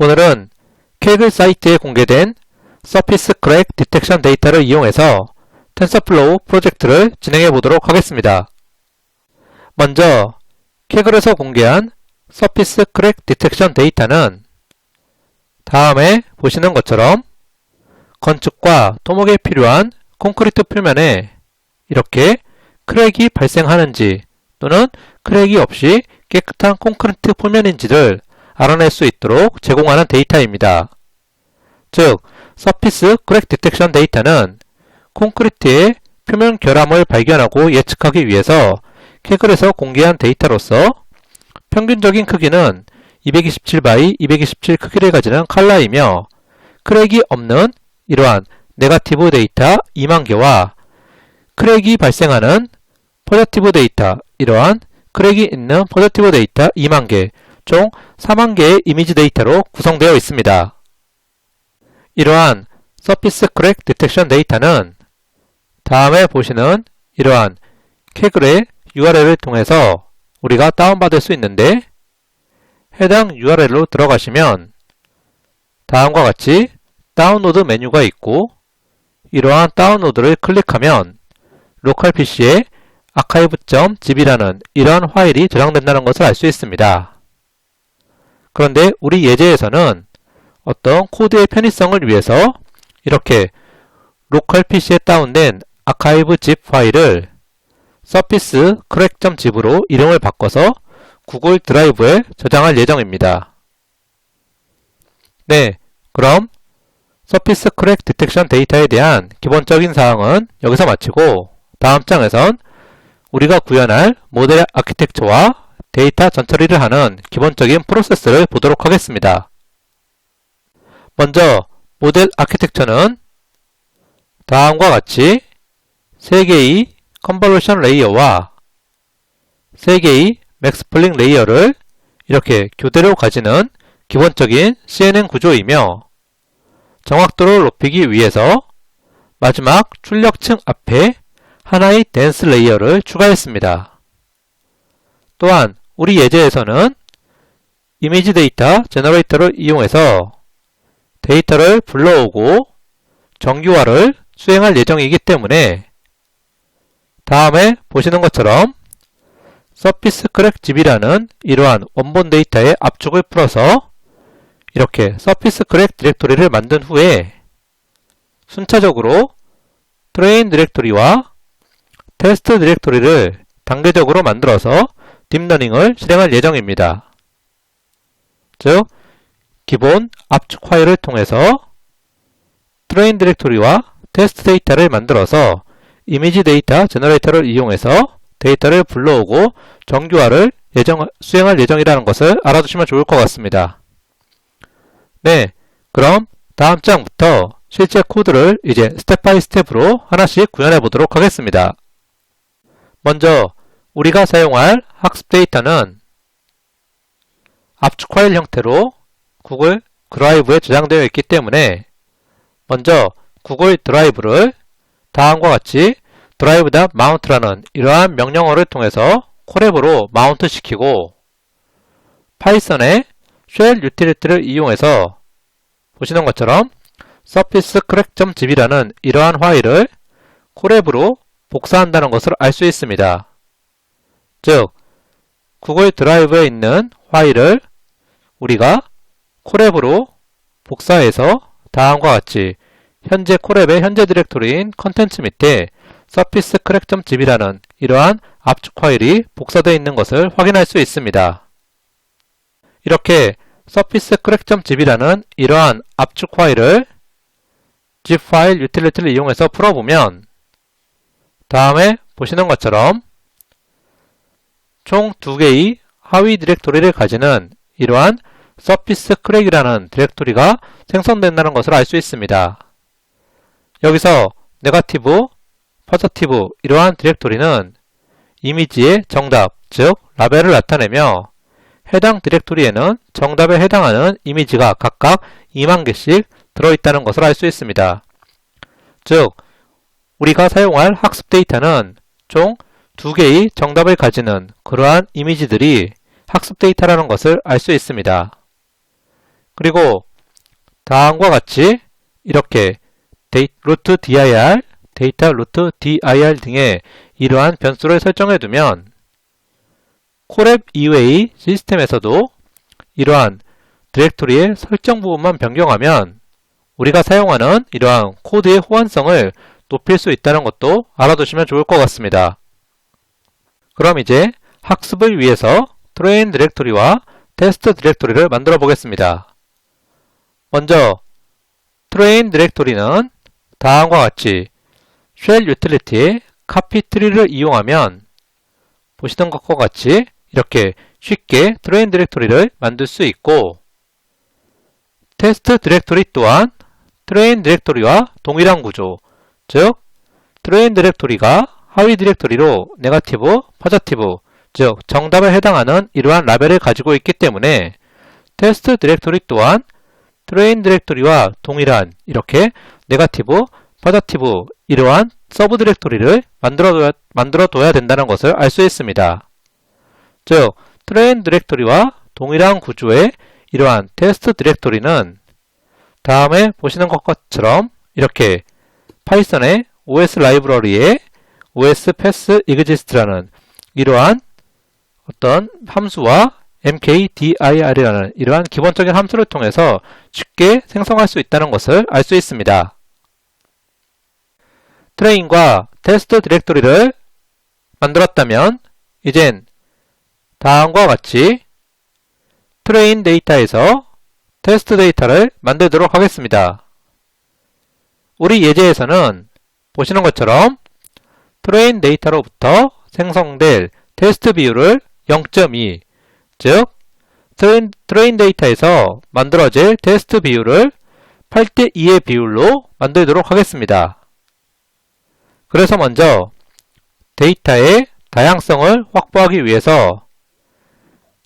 오늘은 케이글 사이트에 공개된 서피스 크랙 디텍션 데이터를 이용해서 텐서플로우 프로젝트를 진행해 보도록 하겠습니다. 먼저 케이글에서 공개한 서피스 크랙 디텍션 데이터는 다음에 보시는 것처럼 건축과 토목에 필요한 콘크리트 표면에 이렇게 크랙이 발생하는지 또는 크랙이 없이 깨끗한 콘크리트 표면인지를 알아낼 수 있도록 제공하는 데이터입니다. 즉, 서피스 크랙 디텍션 데이터는 콘크리트의 표면 결함을 발견하고 예측하기 위해서 케글에서 공개한 데이터로서 평균적인 크기는 227 by 227 크기를 가지는 칼라이며 크랙이 없는 이러한 네가티브 데이터 2만 개와 크랙이 발생하는 포저티브 데이터 이러한 크랙이 있는 포저티브 데이터 2만 개, 총 4만 개의 이미지 데이터로 구성되어 있습니다. 이러한 서피스 크랙 디텍션 데이터는 다음에 보시는 이러한 케글의 URL을 통해서 우리가 다운받을 수 있는데 해당 URL로 들어가시면 다음과 같이 다운로드 메뉴가 있고 이러한 다운로드를 클릭하면 로컬 PC에 archive.zip이라는 이러한 파일이 저장된다는 것을 알 수 있습니다. 그런데 우리 예제에서는 어떤 코드의 편의성을 위해서 이렇게 로컬 PC에 다운된 archive.zip 파일을 surface crack.zip으로 이름을 바꿔서 구글 드라이브에 저장할 예정입니다. 네, 그럼 서피스 크랙 디텍션 데이터에 대한 기본적인 사항은 여기서 마치고 다음 장에선 우리가 구현할 모델 아키텍처와 데이터 전처리를 하는 기본적인 프로세스를 보도록 하겠습니다. 먼저 모델 아키텍처는 다음과 같이 3개의 컨볼루션 레이어와 3개의 맥스플링 레이어를 이렇게 교대로 가지는 기본적인 CNN 구조이며 정확도를 높이기 위해서 마지막 출력층 앞에 하나의 댄스 레이어를 추가했습니다. 또한 우리 예제에서는 이미지 데이터 제너레이터를 이용해서 데이터를 불러오고 정규화를 수행할 예정이기 때문에 다음에 보시는 것처럼 서피스 크랙 집이라는 이러한 원본 데이터의 압축을 풀어서 이렇게 서피스 크랙 디렉토리를 만든 후에 순차적으로 트레인 디렉토리와 테스트 디렉토리를 단계적으로 만들어서 딥러닝을 실행할 예정입니다. 즉, 기본 압축 파일을 통해서 트레인 디렉토리와 테스트 데이터를 만들어서 이미지 데이터 제너레이터를 이용해서 데이터를 불러오고 정규화를 예정, 수행할 예정이라는 것을 알아두시면 좋을 것 같습니다. 네, 그럼 다음 장부터 실제 코드를 이제 스텝 바이 스텝으로 하나씩 구현해 보도록 하겠습니다. 먼저 우리가 사용할 학습 데이터는 압축 파일 형태로 구글 드라이브에 저장되어 있기 때문에 먼저 구글 드라이브를 다음과 같이 drive.mount라는 이러한 명령어를 통해서 콜앱으로 마운트 시키고 파이썬의 shell utility를 이용해서 보시는 것처럼 surface crack.zip이라는 이러한 파일을 콜앱으로 복사한다는 것을 알 수 있습니다. 즉, 구글 드라이브에 있는 파일을 우리가 콜앱으로 복사해서 다음과 같이 현재 콜앱의 현재 디렉토리인 컨텐츠 밑에 surface crack.zip이라는 이러한 압축 파일이 복사되어 있는 것을 확인할 수 있습니다. 이렇게 surface crack.zip이라는 이러한 압축 파일을 zip 파일 유틸리티를 이용해서 풀어보면 다음에 보시는 것처럼 총 두 개의 하위 디렉토리를 가지는 이러한 surface crack이라는 디렉토리가 생성된다는 것을 알 수 있습니다. 여기서 네가티브, 포저티브 이러한 디렉토리는 이미지의 정답, 즉 라벨을 나타내며 해당 디렉토리에는 정답에 해당하는 이미지가 각각 2만 개씩 들어있다는 것을 알 수 있습니다. 즉, 우리가 사용할 학습 데이터는 총 두 개의 정답을 가지는 그러한 이미지들이 학습 데이터라는 것을 알 수 있습니다. 그리고 다음과 같이 이렇게 데이, 루트 dir, 데이터 루트 dir 등의 이러한 변수를 설정해 두면 콜앱 이외의 시스템에서도 이러한 디렉토리의 설정 부분만 변경하면 우리가 사용하는 이러한 코드의 호환성을 높일 수 있다는 것도 알아두시면 좋을 것 같습니다. 그럼 이제 학습을 위해서 트레인 디렉토리와 테스트 디렉토리를 만들어 보겠습니다. 먼저 트레인 디렉토리는 다음과 같이 쉘 유틸리티의 카피 트리를 이용하면 보시던 것과 같이 이렇게 쉽게 트레인 디렉토리를 만들 수 있고 테스트 디렉토리 또한 트레인 디렉토리와 동일한 구조 즉 트레인 디렉토리가 하위 디렉토리로 네가티브, 포저티브 즉 정답에 해당하는 이러한 라벨을 가지고 있기 때문에 테스트 디렉토리 또한 트레인 디렉토리와 동일한 이렇게 네가티브, 포저티브 이러한 서브 디렉토리를 만들어둬야, 만들어둬야 된다는 것을 알 수 있습니다. 즉 트레인 디렉토리와 동일한 구조의 이러한 테스트 디렉토리는 다음에 보시는 것처럼 이렇게 파이썬의 OS 라이브러리에 OS pass exist라는 이러한 어떤 함수와 mkdir이라는 이러한 기본적인 함수를 통해서 쉽게 생성할 수 있다는 것을 알 수 있습니다. 트레인과 테스트 디렉토리를 만들었다면 이젠 다음과 같이 트레인 데이터에서 테스트 데이터를 만들도록 하겠습니다. 우리 예제에서는 보시는 것처럼 트레인 데이터로부터 생성될 테스트 비율을 0.2, 즉 트레인, 트레인 데이터에서 만들어질 테스트 비율을 8대 2의 비율로 만들도록 하겠습니다. 그래서 먼저 데이터의 다양성을 확보하기 위해서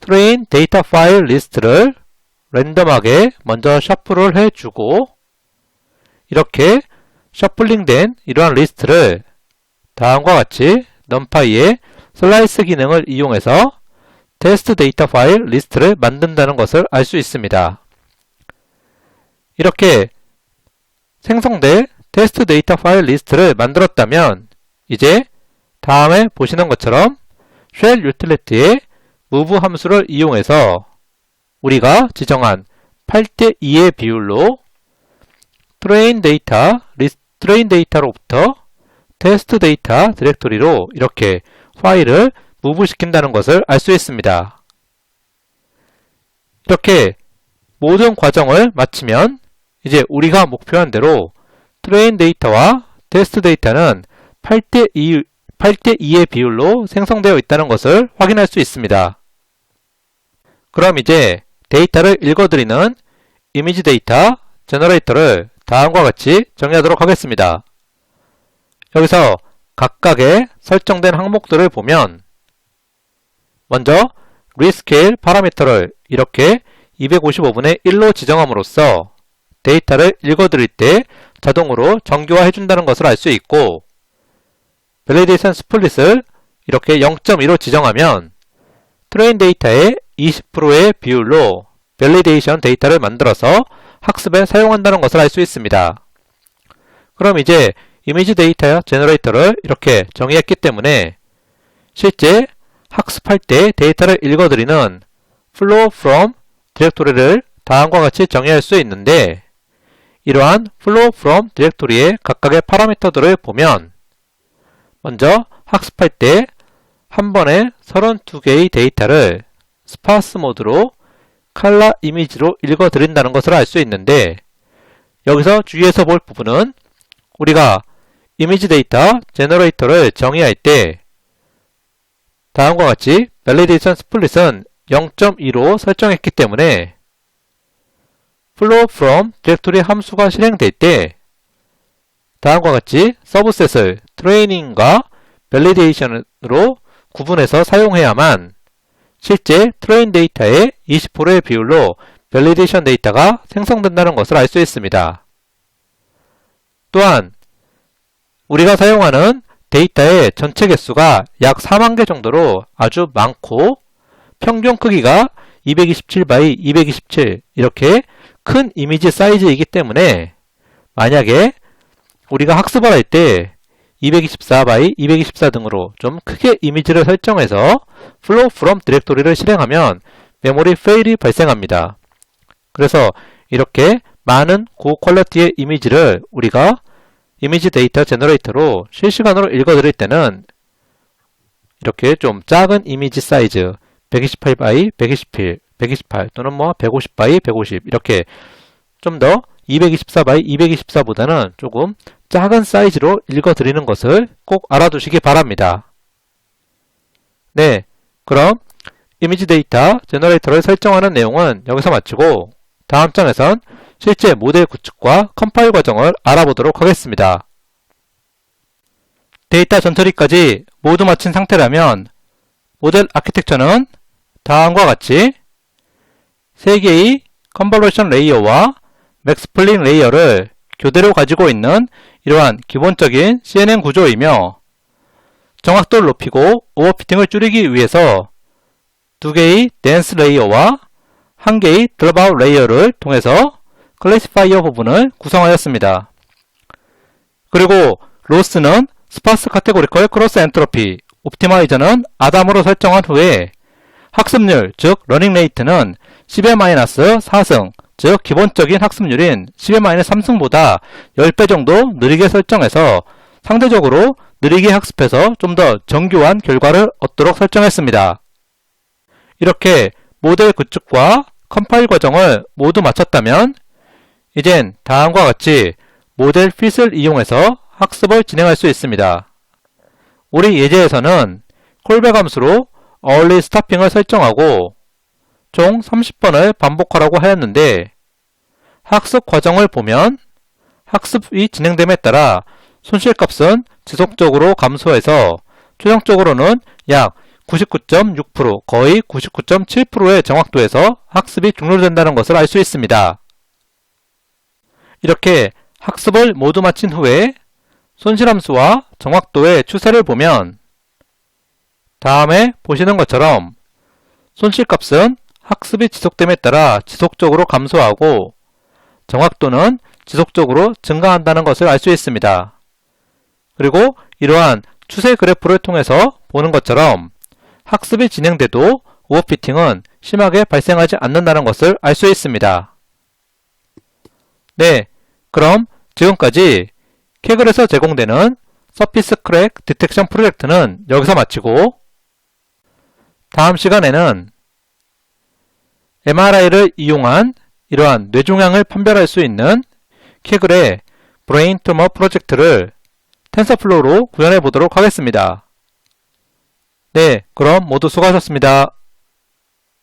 트레인 데이터 파일 리스트를 랜덤하게 먼저 셔플을 해주고 이렇게 셔플링된 이러한 리스트를 다음과 같이 numPy의 슬라이스 기능을 이용해서 테스트 데이터 파일 리스트를 만든다는 것을 알 수 있습니다. 이렇게 생성될 테스트 데이터 파일 리스트를 만들었다면 이제 다음에 보시는 것처럼 쉘 유틸리티의 move 함수를 이용해서 우리가 지정한 8대 2의 비율로 트레인 데이터, 트레인 데이터로부터 테스트 데이터 디렉토리로 이렇게 파일을 무브 시킨다는 것을 알 수 있습니다. 이렇게 모든 과정을 마치면 이제 우리가 목표한 대로 트레인 데이터와 테스트 데이터는 8대 2, 8대 2의 비율로 생성되어 있다는 것을 확인할 수 있습니다. 그럼 이제 데이터를 읽어드리는 이미지 데이터 제너레이터를 다음과 같이 정의하도록 하겠습니다. 여기서 각각의 설정된 항목들을 보면 먼저 리스케일 파라미터를 이렇게 255분의 1로 지정함으로써 데이터를 읽어드릴 때 자동으로 정교화 해준다는 것을 알 수 있고 밸리데이션 스플릿을 이렇게 0.2로 지정하면 트레인 데이터의 20%의 비율로 밸리데이션 데이터를 만들어서 학습에 사용한다는 것을 알 수 있습니다. 그럼 이제 이미지 데이터 제너레이터를 이렇게 정의했기 때문에 실제 학습할 때 데이터를 읽어드리는 flow from 디렉토리를 다음과 같이 정의할 수 있는데 이러한 flow from 디렉토리의 각각의 파라미터들을 보면 먼저 학습할 때 한 번에 32개의 데이터를 스파스 모드로 칼라 이미지로 읽어드린다는 것을 알 수 있는데 여기서 주의해서 볼 부분은 우리가 이미지 데이터 제너레이터를 정의할 때 다음과 같이 validation split은 0.2로 설정했기 때문에 flow from 디렉토리 함수가 실행될 때 다음과 같이 서브셋을 트레이닝과 validation으로 구분해서 사용해야만 실제 트레인 데이터의 20%의 비율로 밸리데이션 데이터가 생성된다는 것을 알 수 있습니다. 또한 우리가 사용하는 데이터의 전체 개수가 약 4만 개 정도로 아주 많고 평균 크기가 227 by 227 이렇게 큰 이미지 사이즈이기 때문에 만약에 우리가 학습을 할 때 224 by 224 등으로 좀 크게 이미지를 설정해서 flow from 디렉토리를 실행하면 메모리 페일이 발생합니다. 그래서 이렇게 많은 고퀄리티의 이미지를 우리가 이미지 데이터 제너레이터로 실시간으로 읽어드릴 때는 이렇게 좀 작은 이미지 사이즈 128 by 121, 128 또는 뭐 150 by 150 이렇게 좀 더 224 by 224보다는 조금 작은 사이즈로 읽어드리는 것을 꼭 알아두시기 바랍니다. 네, 그럼 이미지 데이터 제너레이터를 설정하는 내용은 여기서 마치고 다음 장에선 실제 모델 구축과 컴파일 과정을 알아보도록 하겠습니다. 데이터 전처리까지 모두 마친 상태라면 모델 아키텍처는 다음과 같이 3개의 컨볼루션 레이어와 맥스플링 레이어를 교대로 가지고 있는 이러한 기본적인 CNN 구조이며 정확도를 높이고 오버피팅을 줄이기 위해서 두 개의 댄스 레이어와 한 개의 드롭아웃 레이어를 통해서 클래시파이어 부분을 구성하였습니다. 그리고 로스는 스파스 카테고리컬 크로스 엔트로피, 옵티마이저는 아담으로 설정한 후에 학습률, 즉 러닝 레이트는 10의 4승, 즉 기본적인 학습률인 10의 3승보다 10배 정도 느리게 설정해서 상대적으로 느리게 학습해서 좀 더 정교한 결과를 얻도록 설정했습니다. 이렇게 모델 구축과 컴파일 과정을 모두 마쳤다면 이젠 다음과 같이 모델 핏을 이용해서 학습을 진행할 수 있습니다. 우리 예제에서는 콜백 함수로 early stopping을 설정하고 총 30번을 반복하라고 하였는데 학습 과정을 보면 학습이 진행됨에 따라 손실값은 지속적으로 감소해서 최종적으로는 약 99.6% 거의 99.7%의 정확도에서 학습이 종료된다는 것을 알 수 있습니다. 이렇게 학습을 모두 마친 후에 손실함수와 정확도의 추세를 보면 다음에 보시는 것처럼 손실값은 학습이 지속됨에 따라 지속적으로 감소하고 정확도는 지속적으로 증가한다는 것을 알 수 있습니다. 그리고 이러한 추세 그래프를 통해서 보는 것처럼 학습이 진행돼도 오버피팅은 심하게 발생하지 않는다는 것을 알 수 있습니다. 네, 그럼 지금까지 캐글에서 제공되는 서피스 크랙 디텍션 프로젝트는 여기서 마치고 다음 시간에는 MRI를 이용한 이러한 뇌종양을 판별할 수 있는 캐글의 브레인 투머 프로젝트를 텐서플로우로 구현해 보도록 하겠습니다. 네, 그럼 모두 수고하셨습니다.